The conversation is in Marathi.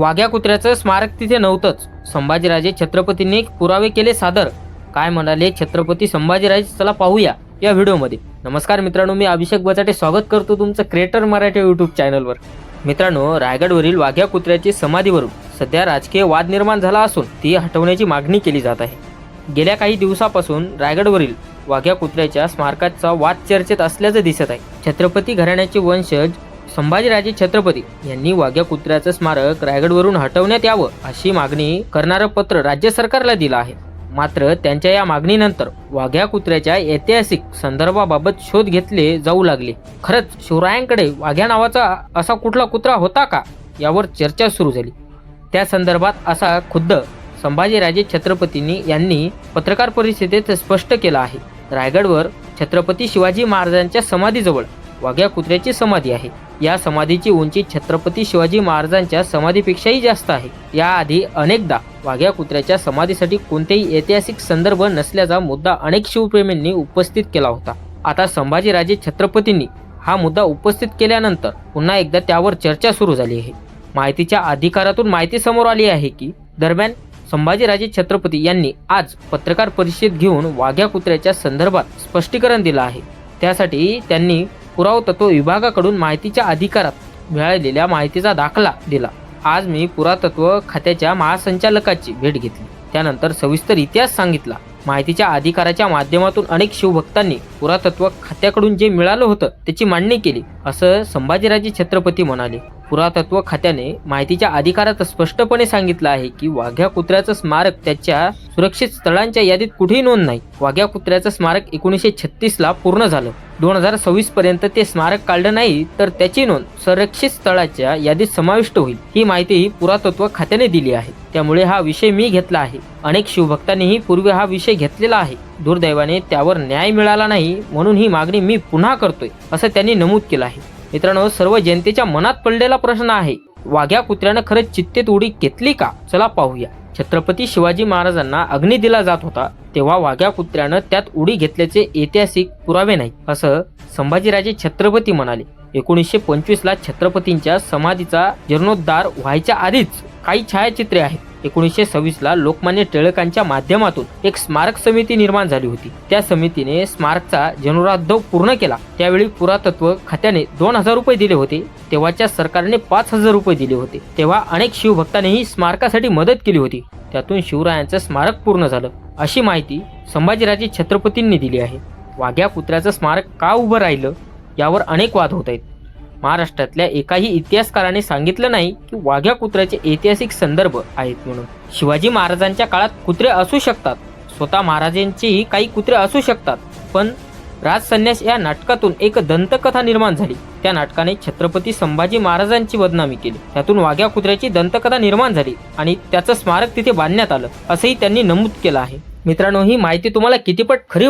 वाघ्या कुत्र्याचं स्मारक तिथे नव्हतंच. संभाजीराजे छत्रपतींनी पुरावे केले सादर. काय म्हणाले छत्रपती संभाजीराजे? चला पाहूया या व्हिडिओमध्ये. नमस्कार मित्रांनो मी अभिषेक बचाटे. स्वागत करतो तुमचं क्रिएटर मराठी यूट्यूब चॅनलवर मित्रांनो रायगडवरील वाघ्या कुत्र्याची समाधीवरून सध्या राजकीय वाद निर्माण झाला असून ती हटवण्याची मागणी केली जात आहे. गेल्या काही दिवसापासून रायगडवरील वाघ्या कुत्र्याच्या स्मारकाचा वाद चर्चेत असल्याचं दिसत आहे. छत्रपती घराण्याचे वंशज संभाजीराजे छत्रपती यांनी वाघ्या कुत्र्याचं स्मारक रायगडवरून हटवण्यात यावं अशी मागणी करणारं पत्र राज्य सरकारला दिलं आहे. मात्र त्यांच्या या मागणीनंतर वाघ्या कुत्र्याच्या ऐतिहासिक संदर्भाबाबत शोध घेतले जाऊ लागले. खरंच शिवरायांकडे वाघ्या नावाचा असा कुठला कुत्रा होता का? यावर चर्चा सुरू झाली. त्या संदर्भात असा खुद्द संभाजीराजे छत्रपतींनी यांनी पत्रकार परिषदेत स्पष्ट केलं आहे. रायगडवर छत्रपती शिवाजी महाराजांच्या समाधीजवळ वाघ्या कुत्र्याची समाधी आहे. या समाधीची उंची छत्रपती शिवाजी महाराजांच्या समाधीपेक्षाही जास्त आहे. याआधी अनेकदा वाघ्या कुत्र्याच्या समाधीसाठी कोणतेही ऐतिहासिक संदर्भ नसल्याचा मुद्दा अनेक शिवप्रेमींनी उपस्थित केला होता. आता संभाजीराजे छत्रपतींनी हा मुद्दा उपस्थित केल्यानंतर पुन्हा एकदा त्यावर चर्चा सुरू झाली आहे. माहितीच्या अधिकारातून माहिती समोर आली आहे की दरम्यान संभाजीराजे छत्रपती यांनी आज पत्रकार परिषद घेऊन वाघ्या कुत्र्याच्या संदर्भात स्पष्टीकरण दिलं आहे. त्यासाठी त्यांनी पुरातत्व विभागाकडून माहितीच्या अधिकारात मिळालेल्या माहितीचा दाखला दिला. आज मी पुरातत्व खात्याच्या महासंचालकाची भेट घेतली. त्यानंतर सविस्तर इतिहास सांगितला. माहितीच्या अधिकाराच्या माध्यमातून अनेक शिवभक्तांनी पुरातत्व खात्याकडून जे मिळालं होतं त्याची मांडणी केली असं संभाजीराजे छत्रपती म्हणाले. पुरातत्व खात्याने माहितीच्या अधिकारात स्पष्टपणे सांगितलं आहे की वाघ्या कुत्र्याचं स्मारक त्याच्या सुरक्षित स्थळांच्या यादीत कुठेही नोंद नाही. वाघ्या कुत्र्याचं स्मारक एकोणीसशे छत्तीसला पूर्ण झालं. दोन हजार सव्वीस पर्यंत ते स्मारक काढलं नाही तर त्याची नोंद संरक्षित स्थळाच्या यादीत समाविष्ट होईल ही माहितीही पुरातत्व खात्याने दिली आहे. त्यामुळे हा विषय मी घेतला आहे. अनेक शिवभक्तांनीही पूर्वी हा विषय घेतलेला आहे. दुर्दैवाने त्यावर न्याय मिळाला नाही म्हणून ही मागणी मी पुन्हा करतोय असं त्यांनी नमूद केलं आहे. मित्रांनो सर्व जनतेच्या मनात पडलेला प्रश्न आहे वाघ्या कुत्र्यानं खरंच चित्तेत उडी घेतली का? चला पाहूया. छत्रपती शिवाजी महाराजांना अग्नी दिला जात होता तेव्हा वाघ्या कुत्र्यानं त्यात उडी घेतल्याचे ऐतिहासिक पुरावे नाही असं संभाजीराजे छत्रपती म्हणाले. एकोणीसशे पंचवीस ला छत्रपतींच्या समाधीचा जीर्णोद्धार व्हायच्या आधीच काही छायाचित्रे आहेत. एकोणीसशे सव्वीस ला लोकमान्य टिळकांच्या माध्यमातून एक स्मारक समिती निर्माण झाली होती. त्या समितीने स्मारकचा जनोराद्धव पूर्ण केला. त्यावेळी पुरातत्व खात्याने दोन हजार रुपये दिले होते. तेव्हाच्या सरकारने पाच हजार रुपये दिले होते. तेव्हा अनेक शिवभक्तांनीही स्मारकासाठी मदत केली होती. त्यातून शिवरायांचं स्मारक पूर्ण झालं. अशी माहिती संभाजीराजे छत्रपतींनी दिली आहे. वाघ्या कुत्र्याचं स्मारक का उभं राहिलं यावर अनेक वाद होत आहेत. महाराष्ट्रातल्या एकाही इतिहासकाराने सांगितलं नाही की वाघ्या कुत्र्याचे ऐतिहासिक संदर्भ आहेत म्हणून. शिवाजी महाराजांच्या काळात कुत्रे असू शकतात. स्वतः महाराजांचेही काही कुत्रे असू शकतात. पण राजसन्यास या नाटकातून एक दंतकथा निर्माण झाली. त्या नाटकाने छत्रपती संभाजी महाराजांची बदनामी केली. त्यातून वाघ्या कुत्र्याची दंतकथा निर्माण झाली आणि त्याचं स्मारक तिथे बांधण्यात आलं असंही त्यांनी नमूद केलं आहे. मित्रांनो ही माहिती तुम्हाला कितीपट खरी वाट